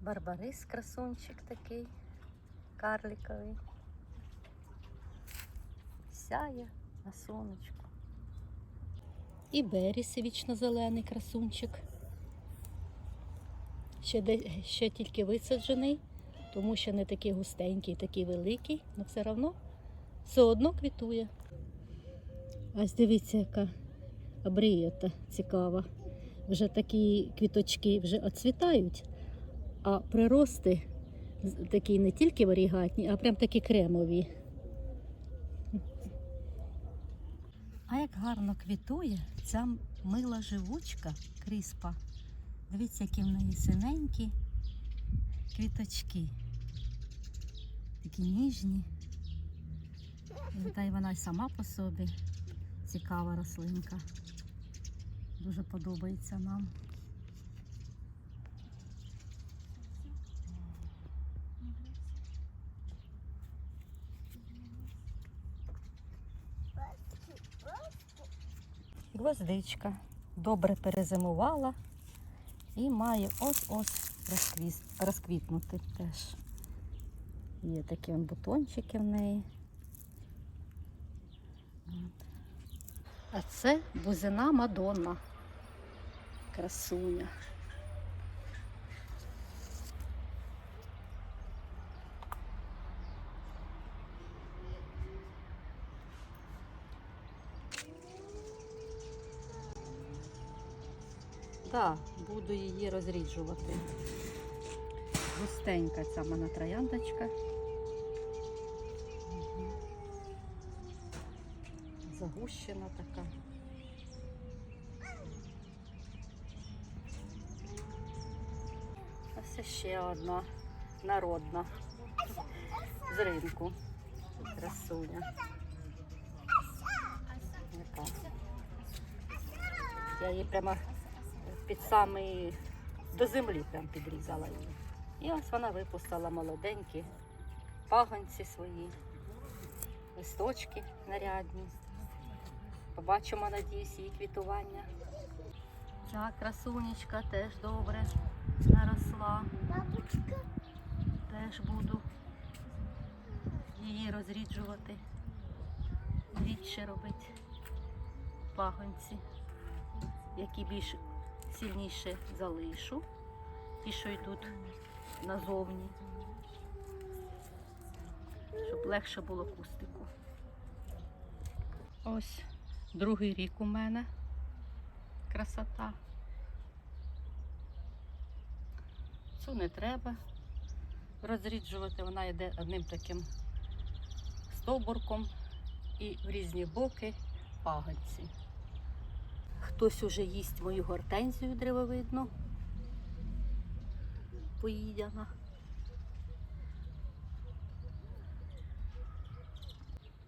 Барбарис красунчик такий, карликовий. Сяє на сонечку. І Беріс вічно-зелений красунчик. Ще, де, ще тільки висаджений, тому що не такий густенький, такий великий, але все одно все одно квітує. Ось дивіться, яка абрієта цікава. Вже такі квіточки вже оцвітають, а прирости такі не тільки варігатні, а прям такі кремові. А як гарно квітує ця мила живучка кріспа. Дивіться, які в неї синенькі квіточки. Такі ніжні. Та й вона й сама по собі цікава рослинка. Дуже подобається нам. Гвоздичка добре перезимувала і має ось-ось розквітнути теж. Є такі бутончики в неї. А це бузина Мадонна. Красуня. Так, буду її розріджувати. Густенька ця мене трояндочка. Загущена така. А це ще одна народна з ринку. Красуня. Яка. Я її прямо під самий до землі прям підрізала її. І ось вона випустила молоденькі пагонці свої, листочки нарядні. Побачимо, надіюсь, її квітування. Ця красунечка теж добре наросла. Бабочка, Теж буду її розріджувати. Рідше робити пагонці, які більш сильніше залишу, ті, що йдуть назовні, щоб легше було кустику. Ось другий рік у мене красота. Цю не треба розріджувати, вона йде одним таким стовбурком і в різні боки пагонці. Хтось уже їсть мою гортензію древовидну. Поїдяна.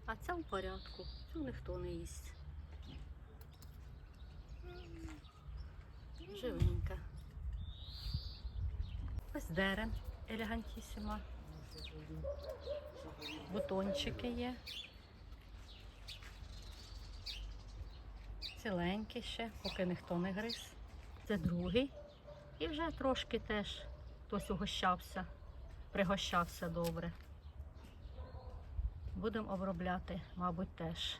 А ця в порядку, цю ніхто не їсть. Живенька. Ось дерен елегантісіма. Бутончики є. Ціленькі ще, поки ніхто не гриз. Це другий. І вже трошки теж хтось угощався, пригощався добре. Будемо обробляти, мабуть, теж.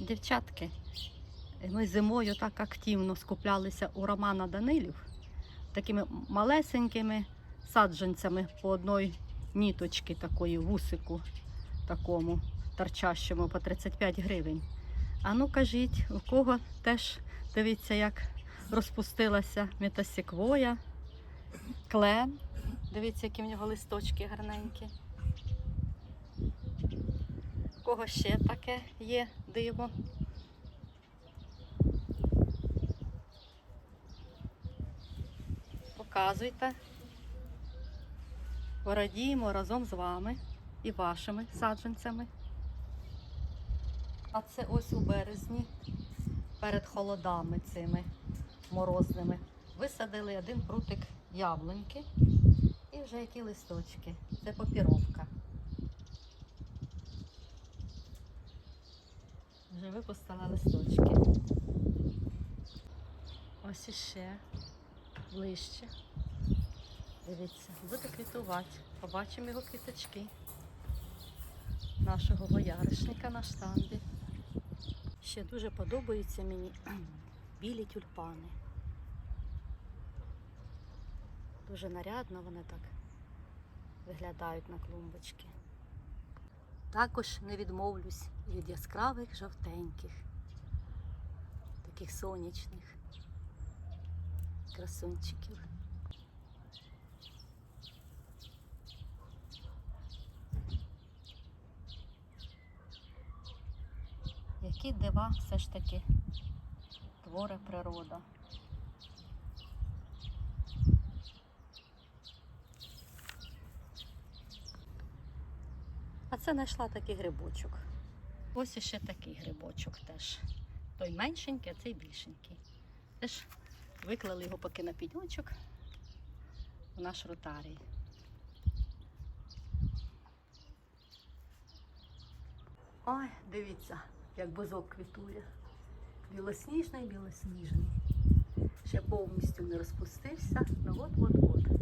Дівчатки, ми зимою так активно скуплялися у Романа Данилів такими малесенькими саджанцями по одній ніточці такої вусику такому торчащому по 35 гривень. А ну кажіть, у кого теж дивіться, як розпустилася метасіквоя, клен. Дивіться, які в нього листочки гарненькі. У кого ще таке є диво? Показуйте. Порадіємо разом з вами і вашими саджанцями. А це ось у березні, перед холодами цими морозними, висадили один прутик яблуньки і вже які листочки. Це папіровка. Вже випустила листочки. Ось іще ближче. Дивіться, буде квітувати. Побачимо його квіточки. Нашого бояришника на штанді. Ще дуже подобаються мені білі тюльпани. Дуже нарядно вони так виглядають на клумбочки. Також не відмовлюсь від яскравих жовтеньких, таких сонячних красунчиків. Які дива все ж таки твори природа. А це знайшла такий грибочок. Ось іще такий грибочок теж. Той меншенький, а цей більшенький. Теж виклали його поки на підночок в наш ротарій. Ой, дивіться, як бузок квітує. Білосніжний, білосніжний. Ще повністю не розпустився, ну от-от-от.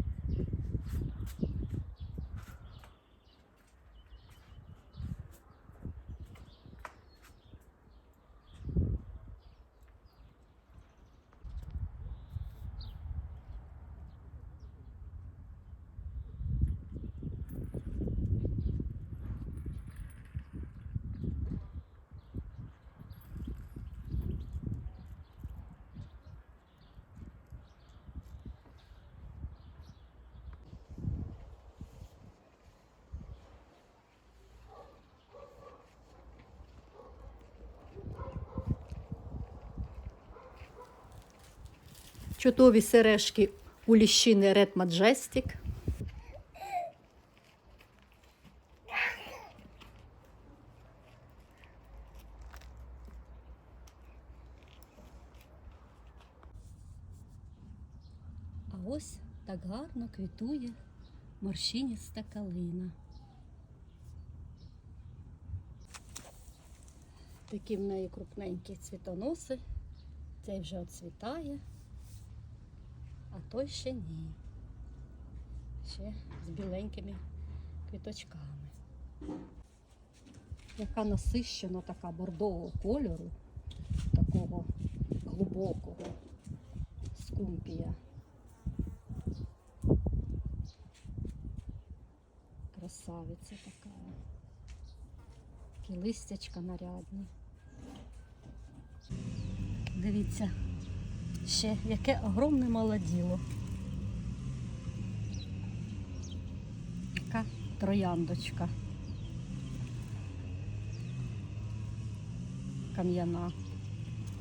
Чудові сережки у ліщини Red Majestic. А ось так гарно квітує морщиніста калина. Такі в неї крупненькі цвітоноси. Цей вже оцвітає, а той ще ні. Ще з біленькими квіточками. Яка насищена така бордового кольору, такого глибокого скумпія. Красавиця така. Такі листячка нарядні. Дивіться, ще яке огромне молоділо. Яка трояндочка. Кам'яна.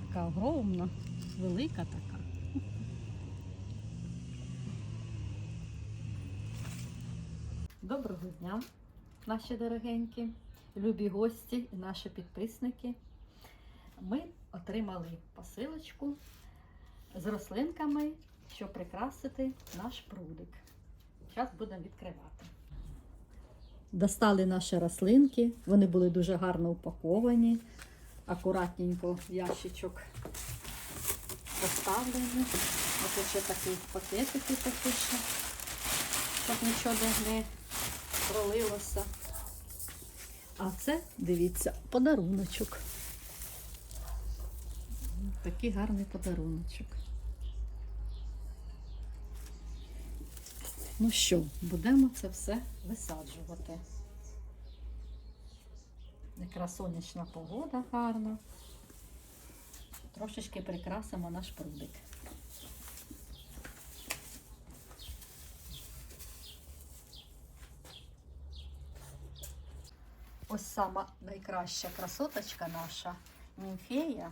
Така огромна, велика така. Доброго дня, наші дорогенькі, любі гості і наші підписники. Ми отримали посилочку з рослинками, щоб прикрасити наш прудик. Зараз будемо відкривати. Достали наші рослинки, вони були дуже гарно упаковані, акуратненько ящичок поставлені. Ось ще такі пакетики такі ще, щоб нічого не пролилося. А це, дивіться, подаруночок. Такий гарний подаруночок. Ну що, будемо це все висаджувати. Якраз сонячна погода гарна. Трошечки прикрасимо наш прудик. Ось сама найкраща красоточка наша німфея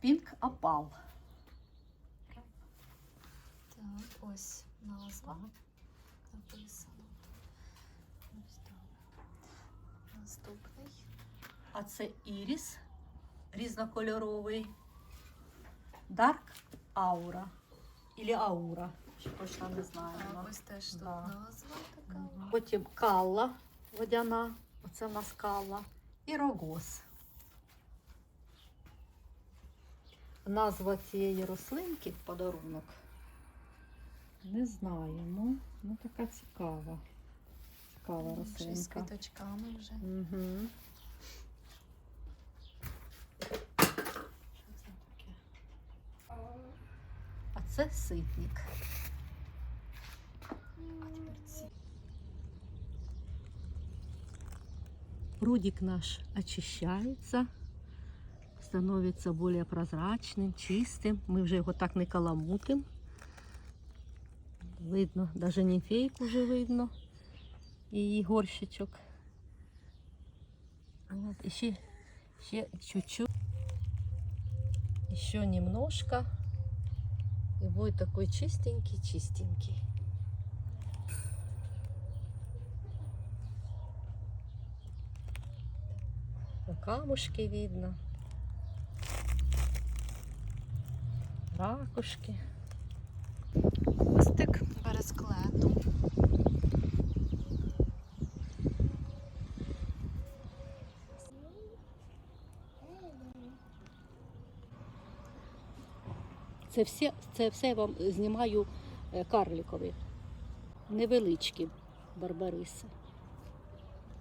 Пінк Апал. Так, ось назва. Ось так. Наступний. А це іріс різнокольоровий. Dark Aura. Ілі Аура. Точно не знаю. А, ось теж тут Да. назва така. Потім калла водяна. Оце в нас калла. І рогоз. назва цієї рослинки подарунок. Не знаємо. Ну така цікава. Цікава Щось з рослинка. квіточками вже. Угу. Що це таке? А це ситник. Прудик наш очищается, становится более прозрачным, чистым. Мы вже його так не каламутим. Видно, даже німфейку вже видно. І її горщичок. Вот, еще, еще чуть-чуть. Еще немножко. И будет такой чистенький, чистенький. Ну, Камушки видно. Ракушки. Це все, це все вам знімаю карлікові, невеличкі барбариси.